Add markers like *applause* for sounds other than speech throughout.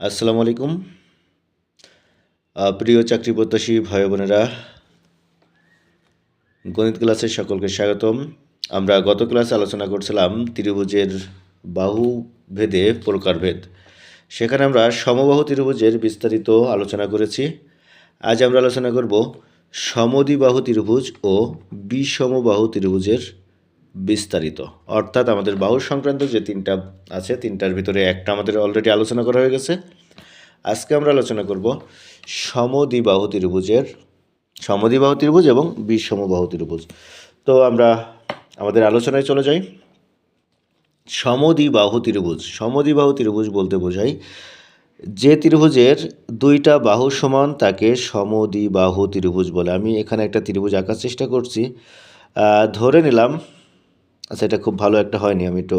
আসসালামু আলাইকুম। প্রিয় চাকরি প্রত্যাশী ভাই বোনেরা, গণিত ক্লাসে সকলকে স্বাগতম। আমরা গত ক্লাসে আলোচনা করছিলাম ত্রিভুজের বাহু ভেদে প্রকারভেদ। সেখানে আমরা সমবাহু ত্রিভুজের বিস্তারিত আলোচনা করেছি। আজ আমরা আলোচনা করব সমদ্বিবাহু ত্রিভুজ ও বিষমবাহু ত্রিভুজের বিস্তারিত। অর্থাৎ আমাদের বাহু সংক্রান্ত যে তিনটা আছে, তিনটার ভিতরে একটা আমাদের অলরেডি আলোচনা করা হয়ে গেছে। আজকে আমরা আলোচনা করব সমদ্বিবাহু ত্রিভুজের, সমদ্বিবাহু ত্রিভুজ এবং বিষমবাহু ত্রিভুজ। তো আমরা আমাদের আলোচনায় চলে যাই। সমদ্বিবাহু ত্রিভুজ সমদ্বিবাহু ত্রিভুজ বলতে বোঝায় যে ত্রিভুজের দুইটা বাহু সমান তাকে সমদ্বিবাহু ত্রিভুজ বলে। আমি এখানে একটা ত্রিভুজ আঁকার চেষ্টা করছি। ধরে নিলাম আচ্ছা এটা খুব ভালো একটা হয়নি, আমি একটু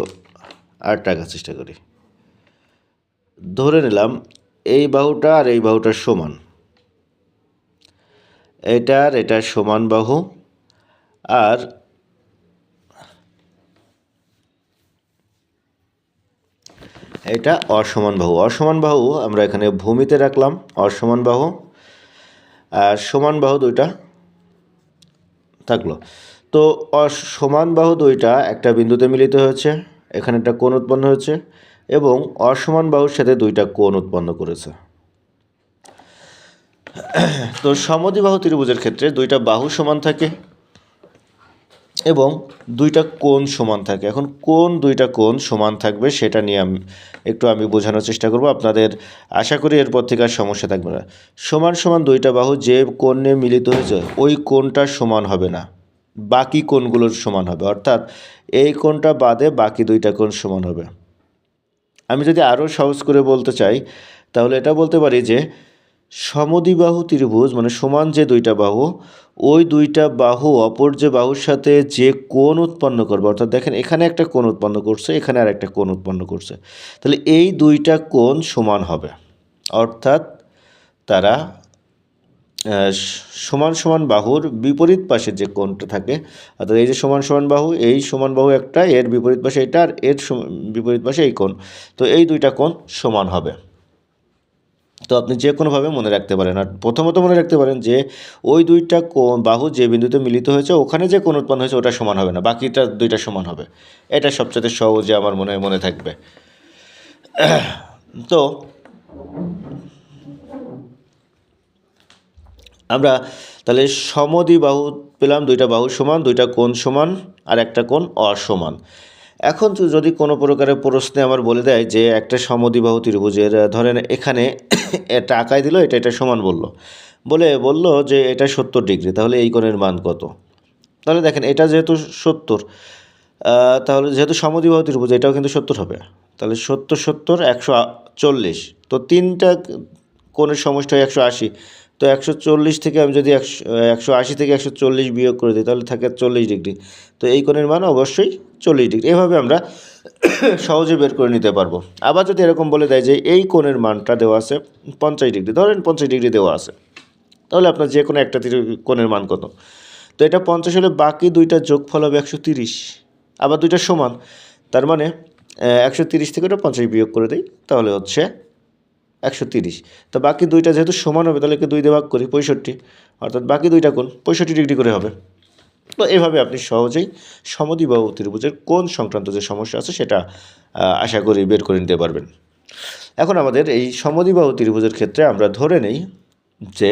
আরেকটা আঁকার চেষ্টা করি। ধরে নিলাম এই বাহুটা আর এই বাহুটার সমান। এটার এটা সমান বাহু আর এটা অসমান বাহু। অসমান বাহু আমরা এখানে ভূমিতে রাখলাম, অসমান বাহু আর সমান বাহু দুইটা থাকল। তো অসমান বাহু দুইটা একটা বিন্দুতে মিলিত হয়েছে, এখানে একটা কোণ উৎপন্ন হয়েছে এবং অসমান বাহুর সাথে দুইটা কোণ উৎপন্ন করেছে। তো সমদ্বিবাহু ত্রিভুজের ক্ষেত্রে দুইটা বাহু সমান থাকে এবং দুইটা কোণ সমান থাকে। এখন কোন দুইটা কোণ সমান থাকবে সেটা নিয়ে আমি, একটু আমি বোঝানোর চেষ্টা করব। আপনাদের আশা করি এরপর থেকে আর সমস্যা থাকবে না। সমান সমান দুইটা বাহু যে কোণে মিলিত হয়েছে, ওই কোণটা সমান হবে না। বাকি কোণগুলোর সমান হবে। অর্থাৎ এই কোণটা বাদে বাকি দুইটা কোণ সমান হবে। আমি যদি আরও সহজ করে বলতে চাই, তাহলে এটা বলতে পারি যে সমদিবাহু ত্রিভুজ মানে সমান যে দুইটা বাহু, ওই দুইটা বাহু অপর যে বাহুর সাথে যে কোণ উৎপন্ন করবে, অর্থাৎ দেখেন এখানে একটা কোণ উৎপন্ন করছে, এখানে আর একটা কোণ উৎপন্ন করছে, তাহলে এই দুইটা কোণ সমান হবে, অর্থাৎ তারা সমান সমান বাহুর বিপরীত পাশে যে কোণটা থাকে, অর্থাৎ এই যে সমান সমান বাহু, এই সমান বাহু একটা, এর বিপরীত পাশে এটা, আর এর বিপরীত পাশে এই কোণ। তো এই দুইটা কোণ সমান হবে। তো আপনি যে কোনোভাবে মনে রাখতে পারেন, আর প্রথমত মনে রাখতে পারেন যে ওই দুইটা কোণ, বাহু যে বিন্দুতে মিলিত হয়েছে, ওখানে যে কোণ উৎপন্ন হয়েছে, ওটা সমান হবে না, বাকিটা দুইটা সমান হবে। এটা সবচেয়ে সহজে আমার মনে মনে থাকবে। *clears throat* তো আমরা তাহলে সমদ্বিবাহু পেলাম, দুইটা বাহু সমান, দুইটা কোণ সমান আর একটা কোণ অসমান। এখন যদি কোনো প্রকারের প্রশ্নে আমার বলে দেয় যে একটা সমদ্বিবাহু ত্রিভুজের, ধরেন এখানে *coughs* এটা আঁকায় দিল, এটা এটা সমান বলল। বলে, বলল যে এটা সত্তর ডিগ্রি, তাহলে এই কোণের মান কত? তাহলে দেখেন, এটা যেহেতু সত্তর তাহলে যেহেতু সমদ্বিবাহু ত্রিভুজ, এটাও কিন্তু সত্তর হবে। তাহলে সত্তর সত্তর, একশো চল্লিশ, তো তিনটা কোণের সমষ্টি হয় একশো আশি তো একশো চল্লিশ থেকে আমি যদি একশো একশো আশি থেকে একশো চল্লিশ বিয়োগ করে দিই, তাহলে থাকে চল্লিশ ডিগ্রি। তো এই কোণের মান অবশ্যই চল্লিশ ডিগ্রি। এভাবে আমরা *coughs* সহজে বের করে নিতে পারব। আবার যদি এরকম বলে দেয় যে এই কোণের মানটা দেওয়া আছে পঞ্চাশ ডিগ্রি, ধরেন পঞ্চাশ ডিগ্রি দেওয়া আছে, তাহলে আপনার যে কোনো একটা কোণের মান কত? তো এটা পঞ্চাশ হলে বাকি দুইটা যোগফল হবে একশো তিরিশ। আবার দুইটা সমান, তার মানে একশো তিরিশ থেকে ওটা পঞ্চাশ বিয়োগ করে দিই, তাহলে হচ্ছে একশো তিরিশ। তো বাকি দুইটা যেহেতু সমান হবে, তাহলে দুই দিয়ে ভাগ করি, পঁয়ষট্টি। অর্থাৎ বাকি দুইটা কোণ পঁয়ষট্টি ডিগ্রি করে হবে। তো এভাবে আপনি সহজেই সমদ্বিবাহু ত্রিভুজের কোন সংক্রান্ত যে সমস্যা আছে, সেটা আশা করি বের করে নিতে পারবেন। এখন আমাদের এই সমদ্বিবাহু ত্রিভুজের ক্ষেত্রে আমরা ধরে নেই যে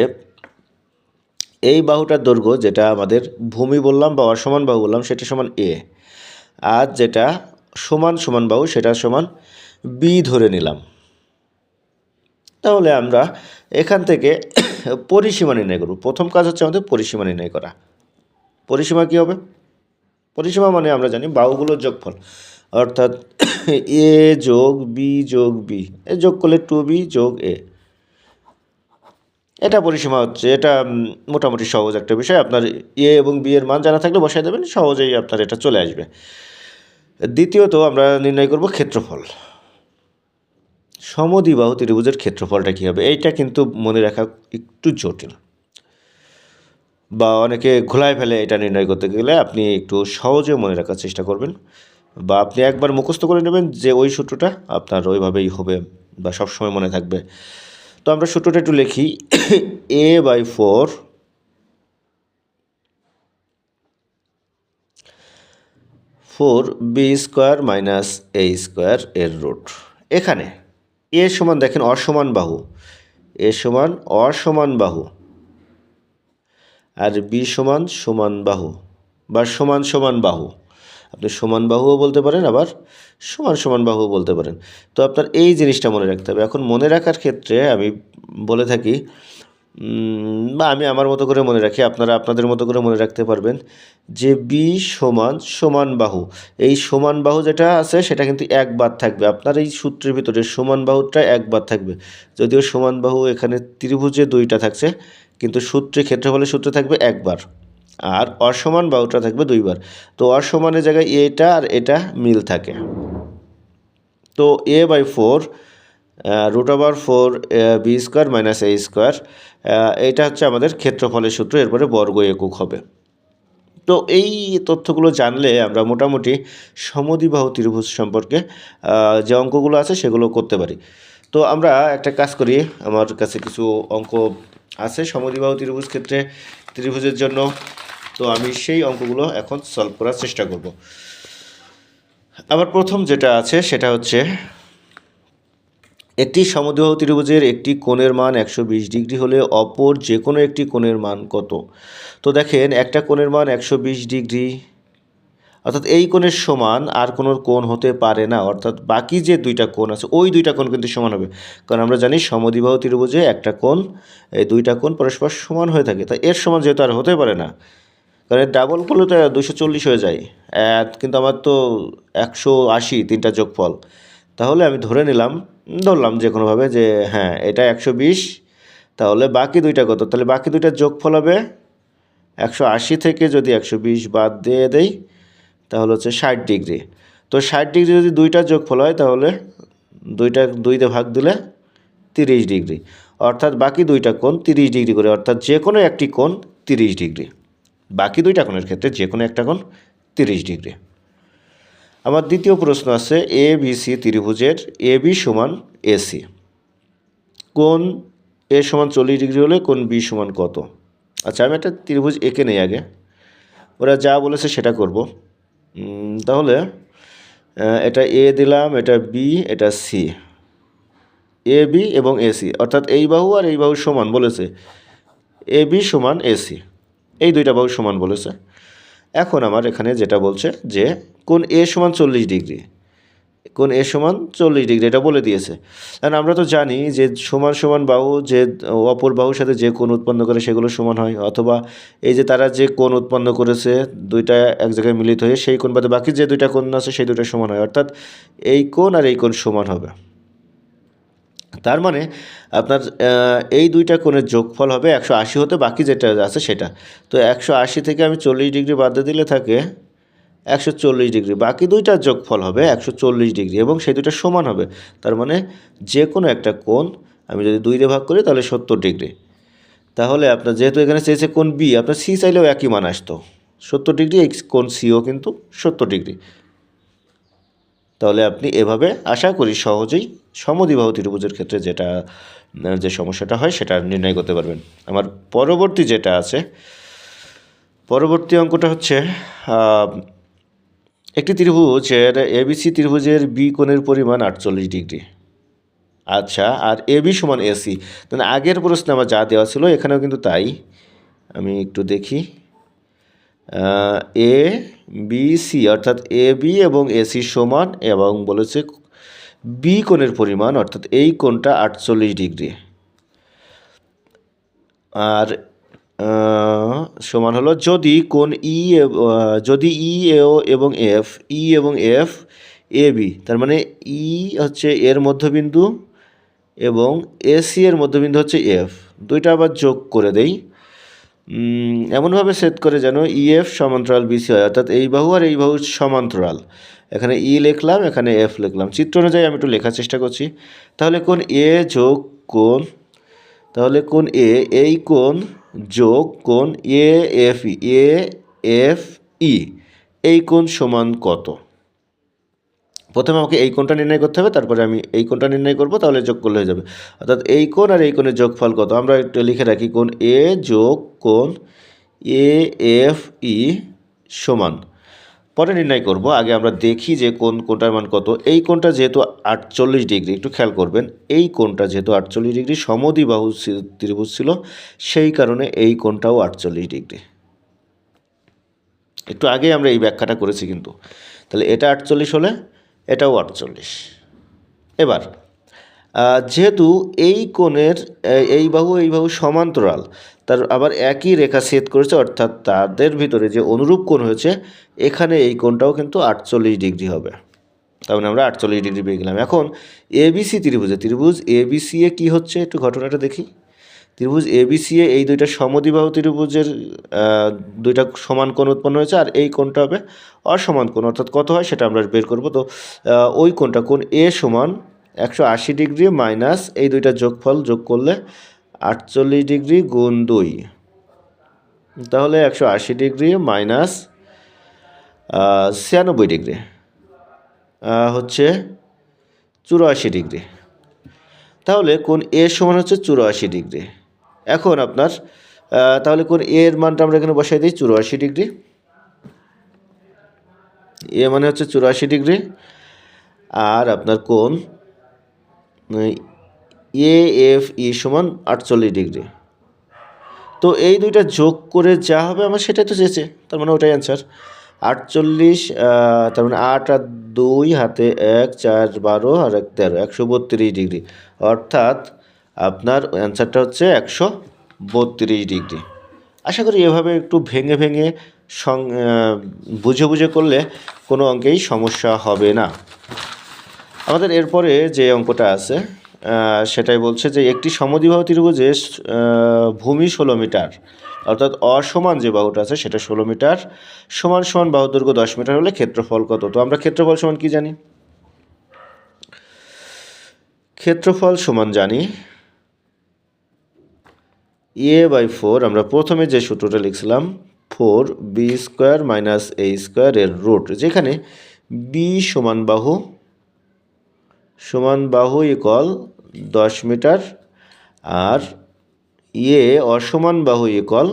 এই বাহুটার দৈর্ঘ্য যেটা আমাদের ভূমি বললাম বা অসমান বাহু বললাম, সেটা সমান এ আর যেটা সমান সমান বাহু, সেটা সমান বি ধরে নিলাম। তাহলে আমরা এখান থেকে পরিসীমা নির্ণয় করব। প্রথম কাজ হচ্ছে আমাদের পরিসীমা নির্ণয় করা। পরিসীমা কী হবে? পরিসীমা মানে আমরা জানি বাহুগুলোর যোগফল। অর্থাৎ এ যোগ বি যোগ বি। এ যোগ করলে টু বি যোগ এ। এটা পরিসীমা হচ্ছে, এটা মোটামুটি সহজ একটা বিষয়। আপনার এ এবং বি এর মান জানা থাকলে বসাই দেবেন, সহজেই আপনার এটা চলে আসবে। দ্বিতীয়ত আমরা নির্ণয় করব ক্ষেত্রফল। সমদ্বিবাহু ত্রিভুজের ক্ষেত্রফলটা কী হবে? এইটা কিন্তু মনে রাখা একটু জটিল। বা অনেকে ঘোলায় ফেলে এটা নির্ণয় করতে গেলে আপনি একটু সহজে মনে রাখার চেষ্টা করবেন। বা আপনি একবার মুখস্থ করে নেবেন যে ওই সূত্রটা আপনার ওইভাবেই হবে বা সবসময় মনে থাকবে। তো আমরা সূত্রটা একটু লিখি। A by four four B square minus A square এর রুট এখানে এ সমান দেখেন অসমান বাহু। এ সমান অসমান বাহু। আর বি সমান সমান বাহু বা সমান সমান বাহু। আপনি সমান বাহুও বলতে পারেন, আবার সমান সমান বাহুও বলতে পারেন। তো আপনার এই জিনিসটা মনে রাখতে হবে। এখন মনে রাখার ক্ষেত্রে আমি বলে থাকি বা আমি আমার মতো করে মনে রাখি, আপনারা আপনাদের মতো করে মনে রাখতে পারবেন যে বি সমান সমান বাহু। এই সমান বাহু যেটা আছে, সেটা কিন্তু একবার থাকবে। আপনার এই সূত্রের ভিতরে সমান বাহুটা একবার থাকবে। যদিও সমান বাহু এখানে ত্রিভুজে দুইটা থাকছে, কিন্তু সূত্রে ক্ষেত্রফলের সূত্রে থাকবে একবার। আর অসমান বাহুটা থাকবে দুইবার। তো অসমানের জায়গায় এটা আর এটা মিল থাকে। তো A by four root over four B square minus A square এটা হচ্ছে আমাদের ক্ষেত্রফলের সূত্র, এরপরে বর্গ একক হবে। তো এই তথ্যগুলো জানলে আমরা মোটামুটি সমদ্বিবাহু ত্রিভুজ সম্পর্কে যে অঙ্কগুলো আছে সেগুলো করতে পারি। তো আমরা একটা কাজ করি, আমার কাছে কিছু অঙ্ক আছে সমদ্বিবাহু ত্রিভুজ ক্ষেত্রে ত্রিভুজের জন্য। তো আমি সেই অঙ্কগুলো এখন সলভ করার চেষ্টা করব। আমার প্রথম যেটা আছে সেটা হচ্ছে একটি সমদ্বিবাহু ত্রিভুজের একটি কোণের মান একশো বিশ ডিগ্রি হলে অপর যে কোনো একটি কোণের মান কত? তো দেখেন, একটা কোণের মান একশো বিশ ডিগ্রি, অর্থাৎ এই কোণের সমান আর কোনো কোণ হতে পারে না, অর্থাৎ বাকি যে দুইটা কোণ আছে, ওই দুইটা কোণ কিন্তু সমান হবে। কারণ আমরা জানি সমদ্বিবাহু ত্রিভুজে একটা কোণ, এই দুইটা কোণ পরস্পর সমান হয়ে থাকে, তাই এর সমান যেহেতু আর হতে পারে না, কারণ ডাবল করলে তো দুশো চল্লিশ হয়ে যায় কিন্তু আমার তো একশো আশি তিনটা যোগফল। তাহলে আমি ধরে নিলাম, ধরলাম যে কোনোভাবে যে হ্যাঁ এটা একশো বিশ, তাহলে বাকি দুইটা কত? তাহলে বাকি দুইটার যোগফল হবে একশো আশি থেকে যদি একশো বিশ বাদ দিয়ে দেই, তাহলে হচ্ছে ষাট ডিগ্রি। তো ষাট ডিগ্রি যদি দুইটা যোগ যোগফল হয় তাহলে দুইটা দুইতে ভাগ দিলে তিরিশ ডিগ্রি। অর্থাৎ বাকি দুইটা কোণ তিরিশ ডিগ্রি করে, অর্থাৎ যে কোনো একটি কোণ তিরিশ ডিগ্রি। বাকি দুইটা কোণের ক্ষেত্রে যে কোনো একটা কোণ তিরিশ ডিগ্রি। আমার দ্বিতীয় প্রশ্ন আছে এ, বি, সি ত্রিভুজের এ, বি সমান এসি কোন এ সমান চল্লিশ ডিগ্রি হলে কোন বি সমান কত? আচ্ছা আমি একটা ত্রিভুজ এঁকে নেই আগে। ওরা যা বলেছে সেটা করব। তাহলে এটা এ দিলাম, এটা বি, এটা সি। এ, বি এবং এসি অর্থাৎ এই বাহু আর এই বাহু সমান বলেছে। এ, বি সমান এসি এই দুইটা বাহু সমান বলেছে। এখন আমার এখানে যেটা বলছে যে কোন এ সমান চল্লিশ ডিগ্রি, কোন এ সমান চল্লিশ ডিগ্রি, এটা বলে দিয়েছে। কারণ আমরা তো জানি যে সমান সমান বাহু যে অপর বাহুর সাথে যে কোন উৎপন্ন করে সেগুলো সমান হয়, অথবা এই যে তারা যে কোন উৎপন্ন করেছে দুইটা এক জায়গায় মিলিত হয়ে সেই কোণ বাদে বাকি যে দুইটা কোণ আছে সেই দুইটা সমান হয়। অর্থাৎ এই কোন আর এই কোণ সমান হবে। তার মানে আপনার এই দুইটা কোণের যোগফল হবে একশো আশি হতে বাকি যেটা আছে সেটা। তো একশো আশি থেকে আমি চল্লিশ ডিগ্রি বাদ দিলে থাকে একশো চল্লিশ ডিগ্রি। বাকি দুইটার যোগফল হবে একশো চল্লিশ ডিগ্রি এবং সেই দুইটা সমান হবে। তার মানে যে কোনো একটা কোণ আমি যদি দুই দিয়ে ভাগ করি তাহলে সত্তর ডিগ্রি। তাহলে আপনার যেহেতু এখানে চেয়েছে কোণ বি, আপনার সি চাইলেও একই মান আসতো। সত্তর ডিগ্রি কোণ সিও কিন্তু সত্তর ডিগ্রি। তাহলে আপনি এভাবে আশা করি সহজেই সমদ্বিবাহু ত্রিভুজের ক্ষেত্রে যেটা যে সমস্যাটা হয় সেটা নির্ণয় করতে পারবেন। আমার পরবর্তী যেটা আছে, পরবর্তী অঙ্কটা হচ্ছে একটি ত্রিভুজের এবিসি ত্রিভুজের বি কোণের পরিমাণ আটচল্লিশ ডিগ্রি। আচ্ছা আর এবি সমান এসি তাহলে আগের প্রশ্নে আমার যা দেওয়া ছিল এখানেও কিন্তু তাই। আমি একটু দেখি। এ বি সি অর্থাৎ এ বি এবং এসি সমান এবং বলেছে বি কোণের পরিমাণ অর্থাৎ এই কোণটা আটচল্লিশ ডিগ্রি। আর সমান হলো যদি কোণ ই যদি ই এও এবং এফ ই এবং এফ এ বি তার মানে ই হচ্ছে এর মধ্যবিন্দু এবং এসি এর মধ্যবিন্দু হচ্ছে এফ দুইটা আবার যোগ করে উম, এমনভাবে সেট করে যেন ইএফ সমান্তরাল বিসি হয়, অর্থাৎ এই বাহু আর এই বাহু সমান্তরাল। এখানে ই লিখলাম, এখানে এফ লিখলাম। চিত্র অনুযায়ী আমি একটু লেখার চেষ্টা করছি। তাহলে কোন এ যোগ কোন তাহলে কোন এ এই কোন যোগ কোন A F E A F E এই কোন সমান কত? প্রথমে আমাকে এই কোণটা নির্ণয় করতে হবে, তারপরে আমি এই কোণটা নির্ণয় করব, তাহলে যোগ করলে হয়ে যাবে। অর্থাৎ এই কোণ আর এই কোণের যোগফল কত? আমরা একটু লিখে রাখি, কোণ এ যোগ কোণ এ এফ ই সমান। পরে নির্ণয় করব, আগে আমরা দেখি যে কোন কোনটার মান কত। এই কোনটা যেহেতু আটচল্লিশ ডিগ্রি, একটু খেয়াল করবেন, এই কোনটা যেহেতু আটচল্লিশ ডিগ্রি, সমদ্বিবাহু সি- ত্রিভুজ ছিল, সেই কারণে এই কোনটাও আটচল্লিশ ডিগ্রি। একটু আগে আমরা এই ব্যাখ্যাটা করেছি কিন্তু। তাহলে এটা আটচল্লিশ হলে এটাও আটচল্লিশ। এবার যেহেতু এই কোণের, এই বাহু এই বাহু সমান্তরাল, তার আবার একই রেখা ছেদ করেছে, অর্থাৎ তাদের ভিতরে যে অনুরূপ কোণ হয়েছে, এখানে এই কোণটাও কিন্তু আটচল্লিশ ডিগ্রি হবে। তার মানে আমরা আটচল্লিশ ডিগ্রি পেয়ে গেলাম। এখন এবিসি ত্রিভুজে ত্রিভুজ এবিসি এ কী হচ্ছে? একটু ঘটনাটা দেখি। ত্রিভুজ এবিসি এ এই দুইটা সমদ্বিবাহু ত্রিভুজের দুইটা সমান কোণ উৎপন্ন হয়েছে আর এই কোণটা হবে অসমান কোণ। অর্থাৎ কত হয় সেটা আমরা বের করব। তো ওই কোণটা কোণ এ সমান একশো আশি ডিগ্রি মাইনাস এই দুইটা যোগফল যোগ করলে আটচল্লিশ ডিগ্রি গুণ দুই। তাহলে একশো আশি ডিগ্রি মাইনাস ছিয়ানব্বই ডিগ্রি হচ্ছে চুরাশি ডিগ্রি। তাহলে কোন এ সমান হচ্ছে চুরাশি ডিগ্রি। এখন আপনার তাহলে কোন এর মানটা আমরা এখানে বসাই দিই? চুরাশি ডিগ্রি। এ মানে হচ্ছে চুরাশি ডিগ্রি। আর আপনার কোন এ, এফ, ই সমান আটচল্লিশ ডিগ্রি। তো এই দুইটা যোগ করে যা হবে আমার সেটাই তো চেয়েছে, তার মানে ওটাই অ্যান্সার আটচল্লিশ তার মানে আট আর দুই হাতে এক, চার, বারো, আর এক, তেরো, একশো বত্রিশ ডিগ্রি। অর্থাৎ আপনার অ্যান্সারটা হচ্ছে একশো বত্রিশ ডিগ্রি আশা করি এভাবে একটু ভেঙে ভেঙে সং বুঝে বুঝে করলে কোনো অঙ্কেই সমস্যা হবে না। আমাদের এরপরে যে অঙ্কটা আছে সেটাই বলছে যে একটি সমদ্বিবাহু ত্রিভুজে ভূমি ষোলো মিটার, অর্থাৎ অসমান যে বাহুটা আছে সেটা ষোলো মিটার, সমান সমান বাহু দৈর্ঘ্য দশ মিটার হলে ক্ষেত্রফল কত? তো আমরা ক্ষেত্রফল সমান কি জানি? ক্ষেত্রফল সমান জানি এ বাই ফোর আমরা প্রথমে যে সূত্রটা লিখছিলাম four B square minus A square এর রুট যেখানে বি সমান বাহু সমান বাহু ইকল দশ মিটার, আর ইয়ে অসমান বাহু ইকল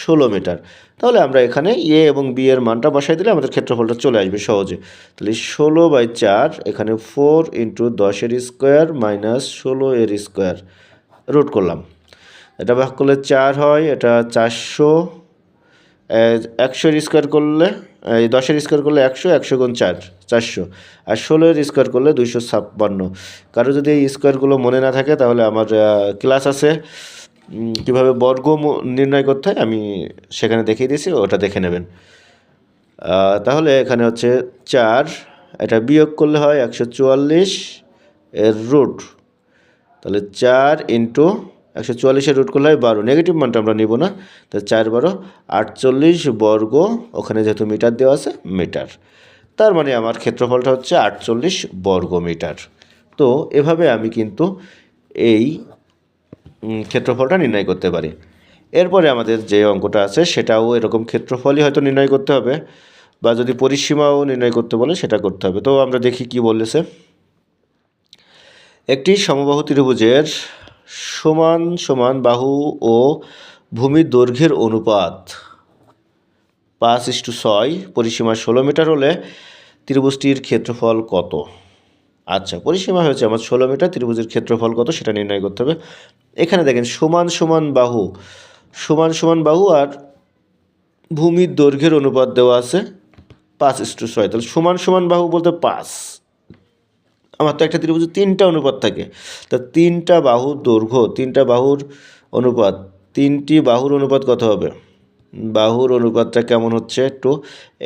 ষোলো মিটার। তাহলে আমরা এখানে এ এবং বি এর মানটা বসাই দিলে আমাদের ক্ষেত্রফলটা চলে আসবে সহজে। তাহলে ষোলো বাই চার, এখানে ফোর ইন্টু দশের স্কোয়ার মাইনাস ষোলো এর স্কোয়ার রুট করলাম। এটা ভাগ করলে চার হয়, এটা চারশো একশোর স্কোয়ার করলে, এই দশের স্কোয়ার করলে একশো একশো গুণ চার, চারশো। আর ষোলোর স্কোয়ার করলে দুইশো ছাপ্পান্ন। কারও যদি এই স্কোয়ারগুলো মনে না থাকে, তাহলে আমার ক্লাস আছে। কীভাবে বর্গ নির্ণয় করতে হয়, আমি সেখানে দেখিয়ে দিয়েছি, ওটা দেখে নেবেন। তাহলে এখানে হচ্ছে চার, এটা বিয়োগ করলে হয় একশো চুয়াল্লিশ, এর রুট তাহলে চার ইন্টু একশো চুয়াল্লিশের রুট করলে হয় বারো। নেগেটিভ মানটা আমরা নিব না। তো চার বারো, আটচল্লিশ বর্গ, ওখানে যেহেতু মিটার দেওয়া আছে মিটার তার মানে আমার ক্ষেত্রফলটা হচ্ছে আটচল্লিশ বর্গ মিটার তো এভাবে আমি কিন্তু এই ক্ষেত্রফলটা নির্ণয় করতে পারি। এরপরে আমাদের যে অঙ্কটা আছে, সেটাও এরকম ক্ষেত্রফলই হয়তো নির্ণয় করতে হবে, বা যদি পরিসীমাও নির্ণয় করতে বলে, সেটা করতে হবে। তো আমরা দেখি কি বলেছে। একটি সমবাহু ত্রিভুজের সমান সমান বাহু ও ভূমির দৈর্ঘ্যের অনুপাত পাঁচ ইস্টু ছয় পরিসীমা ষোলো মিটার হলে ত্রিভুজটির ক্ষেত্রফল কত? আচ্ছা পরিসীমা হয়েছে আমার ষোলো মিটার, ত্রিভুজের ক্ষেত্রফল কত সেটা নির্ণয় করতে হবে। এখানে দেখেন সমান সমান বাহু, সমান সমান বাহু আর ভূমির দৈর্ঘ্যের অনুপাত দেওয়া আছে পাঁচ ইস্টু ছয়। তাহলে সমান সমান বাহু বলতে পাঁচ। আমার তো একটা ত্রিভুজে, তিনটা অনুপাত থাকে। তা তিনটা বাহুর দৈর্ঘ্য, তিনটা বাহুর অনুপাত, তিনটি বাহুর অনুপাত কত হবে? বাহুর অনুপাতটা কেমন হচ্ছে একটু?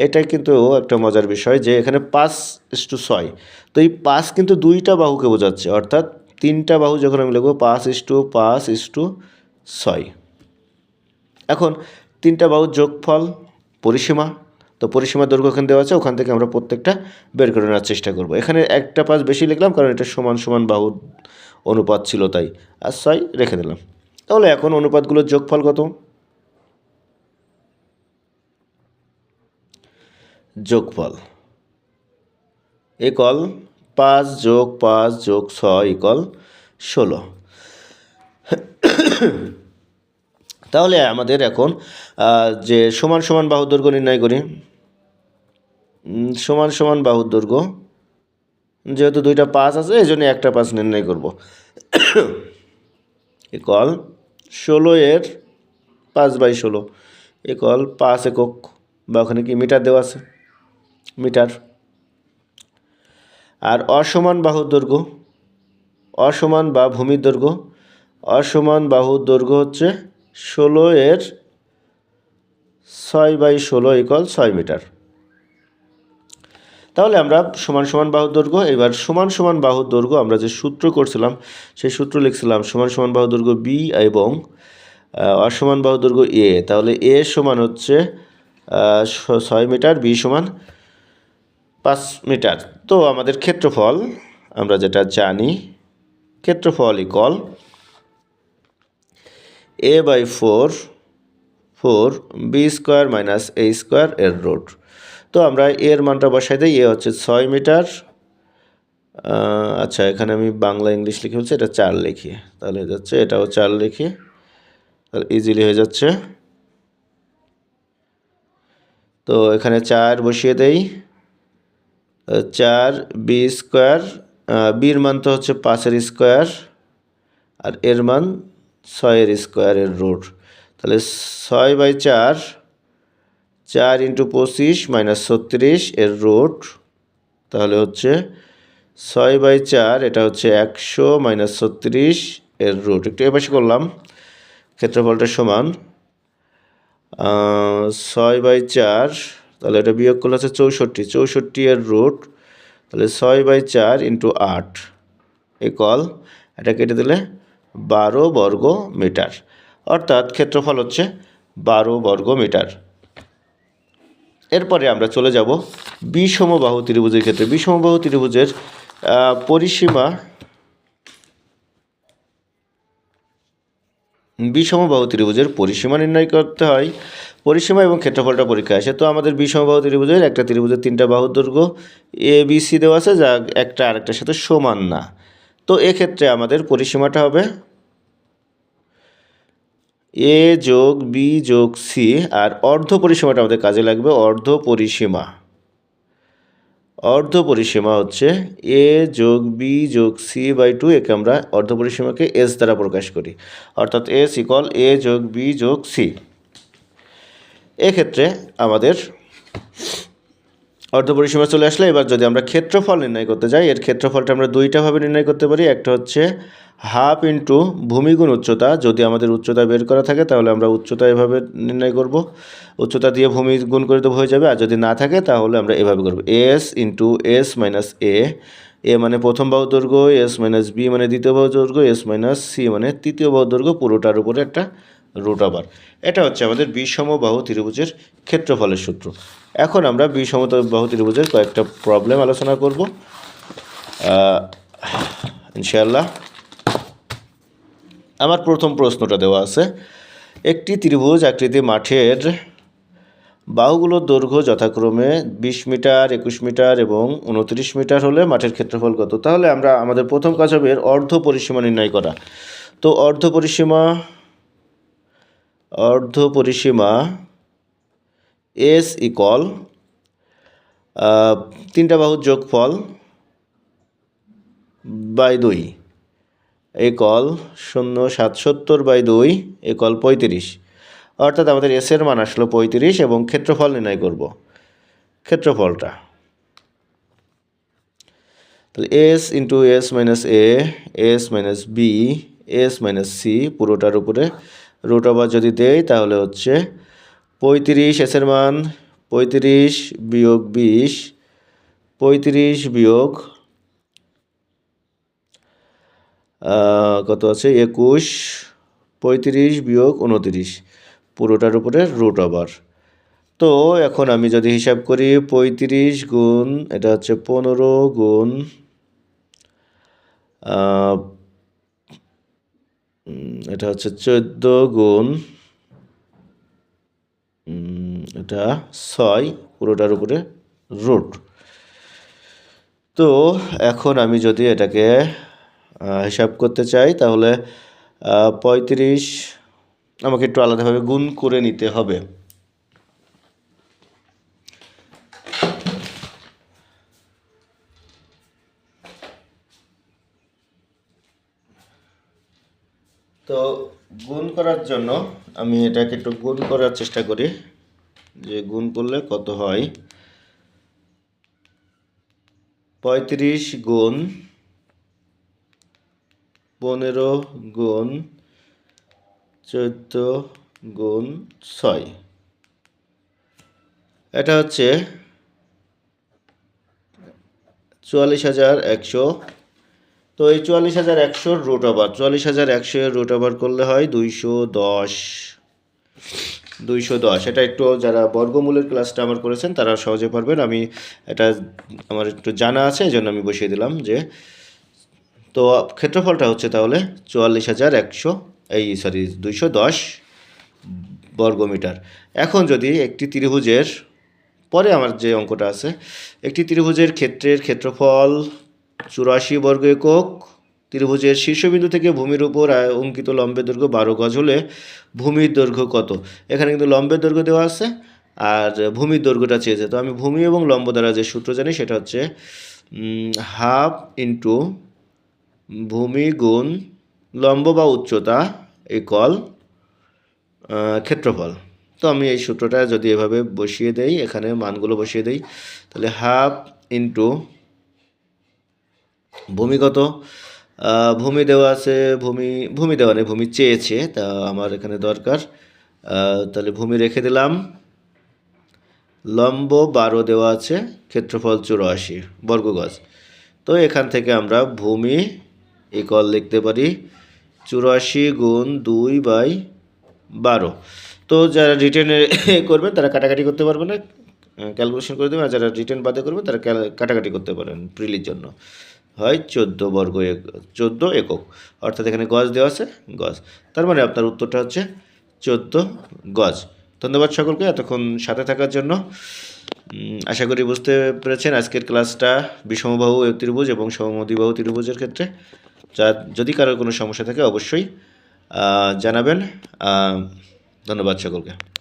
এটা কিন্তু একটা মজার বিষয় যে এখানে পাঁচ ইস টু ছয়। তো এই পাঁচ কিন্তু দুইটা বাহুকে বোঝাচ্ছে, অর্থাৎ তিনটা বাহু যখন আমি লিখব পাঁচ ইস টু, পাঁচ ইস টু ছয়। এখন তিনটা বাহুর যোগফল, পরিসীমা তো পরিসীমা দৈর্ঘ্য ওখানে দেওয়া আছে, ওখান থেকে আমরা প্রত্যেকটা বের করে নেওয়ার চেষ্টা করব। এখানে একটা পাঁচ বেশি লিখলাম, কারণ এটা সমান সমান বাহুর অনুপাত ছিল তাই। আর ছয় রেখে দিলাম। তাহলে এখন অনুপাতগুলোর যোগফল কত? যোগফল একল পাঁচ যোগ পাঁচ যোগ ছয় ইকল ষোলো। তাহলে আমাদের এখন যে সমান সমান বাহুর দৈর্ঘ্য নির্ণয় করি। সমান সমান বাহুর দৈর্ঘ্য। যেহেতু দুইটা পাঁচ আছে এই জন্য একটা পাঁচ নির্ণয় করব। ইকল ষোলো এর পাঁচ বাই ষোলো। ইকল পাঁচ একক, বা ওখানে কি মিটার দেওয়া আছে? মিটার। আর অসমান বাহুর দৈর্ঘ্য, অসমান বা ভূমির দৈর্ঘ্য, অসমান বাহুর দৈর্ঘ্য হচ্ছে ষোলো এর ছয় বাই ষোলো ইকল ছয় মিটার। তাহলে আমরা সমান সমান বাহুর দৈর্ঘ্য, এবার সমান সমান বাহুর দৈর্ঘ্য আমরা যে সূত্র করছিলাম, সেই সূত্র লিখছিলাম সমান সমান বাহুর দৈর্ঘ্য বি এবং অসমান বাহুর দৈর্ঘ্য এ তাহলে এ সমান হচ্ছে ছয় মিটার বি সমান পাঁচ মিটার। তো আমাদের ক্ষেত্রফল, আমরা যেটা জানি, ক্ষেত্রফল equal A by four four B square minus A square এর রুট তো আমরা এর মানটা বসাই দিই, এ হচ্ছে ছয় মিটার। আচ্ছা এখানে আমি বাংলা ইংলিশ লিখে হচ্ছে এটা চার লিখি। তাহলে হয়ে যাচ্ছে, এটাও চার লিখি। তাহলে ইজিলি হয়ে যাচ্ছে। তো এখানে চার বসিয়ে দেই। চার বি স্কোয়ার বির মান তো হচ্ছে পাঁচের স্কোয়ার, আর এর মান ছয়ের স্কোয়ারের রুট। তাহলে ছয় বাই চার চার ইন্টু পঁচিশ মাইনাস ছত্রিশ এর রুট, তাহলে হচ্ছে ছয় বাই চার, এটা হচ্ছে একশো মাইনাস ছত্রিশ এর রুট। একটু এপাশে করলাম, ক্ষেত্রফলটা সমান ছয় বাই চার, তাহলে এটা বিয়োগ করলে হচ্ছে চৌষট্টি চৌষট্টি এর রুট, তাহলে ছয় বাই চার ইন্টু আট কল এটা কেটে দিলে বারো বর্গ মিটার অর্থাৎ ক্ষেত্রফল হচ্ছে বারো বর্গ মিটার এরপরে আমরা চলে যাব বিষমবাহু ত্রিভুজের ক্ষেত্রে। বিষমবাহু ত্রিভুজের পরিসীমা বিষমবাহু ত্রিভুজের পরিসীমা নির্ণয় করতে হয়। পরিসীমা এবং ক্ষেত্রফলটা পরীক্ষা আসে। তো আমাদের বিষমবাহু ত্রিভুজের একটা ত্রিভুজের তিনটা বাহুর দৈর্ঘ্য, এ, বি, সি দেওয়া আছে, যা একটা আরেকটার সাথে সমান না। তো এক্ষেত্রে আমাদের পরিসীমাটা হবে এ যোগ বি যোগ সি, আর অর্ধ পরিসীমাটা আমাদের কাজে লাগবে, অর্ধ পরিসীমা। অর্ধ পরিসীমা হচ্ছে এ যোগ বি যোগ সি বাই টু, একে আমরা অর্ধ পরিসীমাকে এস দ্বারা প্রকাশ করি। অর্থাৎ এস ইকল এ যোগ বি যোগ সি। এক্ষেত্রে আমাদের অর্ধ পরিসীমা চলে আসলে এবার যদি আমরা ক্ষেত্রফল নির্ণয় করতে যাই, এর ক্ষেত্রফলটা আমরা দুইটাভাবে নির্ণয় করতে পারি। একটা হচ্ছে হাফ ইন্টু ভূমিগুণ উচ্চতা। যদি আমাদের উচ্চতা বের করা থাকে, তাহলে আমরা উচ্চতা এভাবে নির্ণয় করব। উচ্চতা দিয়ে ভূমি গুণ করে দেবো হয়ে যাবে। আর যদি না থাকে, তাহলে আমরা এভাবে করব। S into S minus A. A মানে প্রথম বাহু দৈর্ঘ্য, এস মাইনাস বি মানে দ্বিতীয় বাহু দৈর্ঘ্য, এস মাইনাস সি মানে তৃতীয় বাহু দৈর্ঘ্য। পুরোটার উপরে একটা রুট আবার এটা হচ্ছে আমাদের বিষম বাহু ত্রিভুজের ক্ষেত্রফলের সূত্র। এখন আমরা বিষম বাহু ত্রিভুজের কয়েকটা প্রবলেম আলোচনা করব। ইনশাল্লাহ আমার প্রথম প্রশ্নটা দেওয়া আছে। একটি ত্রিভুজ আকৃতি মাঠের বাহুগুলোর দৈর্ঘ্য যথাক্রমে বিশ মিটার, একুশ মিটার এবং উনত্রিশ মিটার হলে মাঠের ক্ষেত্রফল কত? তাহলে আমরা আমাদের প্রথম কাজ হবে এর অর্ধ পরিসীমা নির্ণয় করা। তো অর্ধ পরিসীমা অর্ধ পরিসীমা এস ইকল তিনটা বাহুর যোগফল বাই দুই একল শূন্য সাতসত্তর বাই দুই একল পঁয়ত্রিশ। অর্থাৎ আমাদের এসের মান আসলো পঁয়ত্রিশ এবং ক্ষেত্রফল নির্ণয় করব ক্ষেত্রফলটা। তাহলে S into S minus A S minus B S minus C পুরোটার উপরে রুট ওভার যদি দেই, তাহলে হচ্ছে পঁয়ত্রিশ এসের মান পঁয়ত্রিশ বিয়োগ বিশ, পঁয়ত্রিশ বিয়োগ কত আছে? একুশ, পঁয়ত্রিশ বিয়োগ উনত্রিশ। পুরোটার উপরে রুট ওভার তো এখন আমি যদি হিসাব করি, পঁয়ত্রিশ গুণ, এটা হচ্ছে পনেরো গুণ এটা হচ্ছে চোদ্দ গুণ এটা ছয়, পুরোটার উপরে রুট। তো এখন আমি যদি এটাকে হিসাব করতে চাই, তাহলে পঁয়ত্রিশ, আমাকে একটু আলাদাভাবে গুণ করে নিতে হবে তো গুণ করার জন্য আমি এটাকে একটু গুণ করার চেষ্টা করি। যে গুণ করলে কত হয়? পঁয়ত্রিশ গুণ পনেরো গুণ চোদ্দ গুণ ছয়। এটা হচ্ছে চুয়াল্লিশ হাজার একশো তো এই চুয়াল্লিশ হাজার একশোর রুট ওভার চুয়াল্লিশ হাজার একশো রুট ওভার করলে হয় দুইশো দশ। দুইশো দশ। এটা একটু যারা বর্গমূলের ক্লাসটা আমার করেছেন, তারা সহজে পারবেন। আমি এটা আমার একটু জানা আছে, এই জন্য আমি বসিয়ে দিলাম যে, তো ক্ষেত্রফলটা হচ্ছে তাহলে চুয়াল্লিশ হাজার একশো, এই সরি দুইশো দশ বর্গমিটার। এখন যদি একটি ত্রিভুজের, পরে আমার যে অঙ্কটা আছে, একটি ত্রিভুজের ক্ষেত্রের ক্ষেত্রফল চুরাশি বর্গ একক ত্রিভুজের শীর্ষবিন্দু থেকে ভূমির উপর অঙ্কিত লম্বের দৈর্ঘ্য বারো গজ হলে ভূমির দৈর্ঘ্য কত? এখানে কিন্তু লম্বের দৈর্ঘ্য দেওয়া আছে আর ভূমির দৈর্ঘ্যটা চেয়েছে। তো আমি ভূমি এবং লম্ব দ্বারা যে সূত্র জানি সেটা হচ্ছে হাফ ইন্টু ভূমি গুণ লম্ব বা উচ্চতা ইকল ক্ষেত্রফল। তো আমি এই সূত্রটা যদি এভাবে বসিয়ে দেই, এখানে মানগুলো বসিয়ে দেই, তাহলে হাফ ইন্টু ভূমিগত ভূমি দেওয়া আছে, ভূমি ভূমি দেওয়া নেই, ভূমি চেয়েছে, তা আমার এখানে দরকার। তাহলে ভূমি রেখে দিলাম। লম্ব বারো দেওয়া আছে, ক্ষেত্রফল চুরাশি, বর্গগজ। তো এখান থেকে আমরা ভূমি ইকল লিখতে পারি, চুরাশি গুণ দুই বাই বারো। তো যারা রিটেনে *laughs* করবেন তারা কাটাকাটি করতে পারবে না। ক্যালকুলেশন করে দেবেন আর যারা রিটেন বাদে করবেন তারা কাটাকাটি করতে পারেন প্রিলির জন্য। হয় চোদ্দ বর্গ এক, চোদ্দ একক। অর্থাৎ এখানে গজ দেওয়া আছে, গজ। তার মানে আপনার উত্তরটা হচ্ছে চোদ্দ গজ। ধন্যবাদ সকলকে এতক্ষণ সাথে থাকার জন্য। আশা করি বুঝতে পেরেছেন আজকের ক্লাসটা বিষমবাহু ত্রিভুজ এবং সমদ্বিবাহু ত্রিভুজের ক্ষেত্রে। যা, যদি কারোর কোনো সমস্যা থাকে অবশ্যই জানাবেন। ধন্যবাদ সকলকে।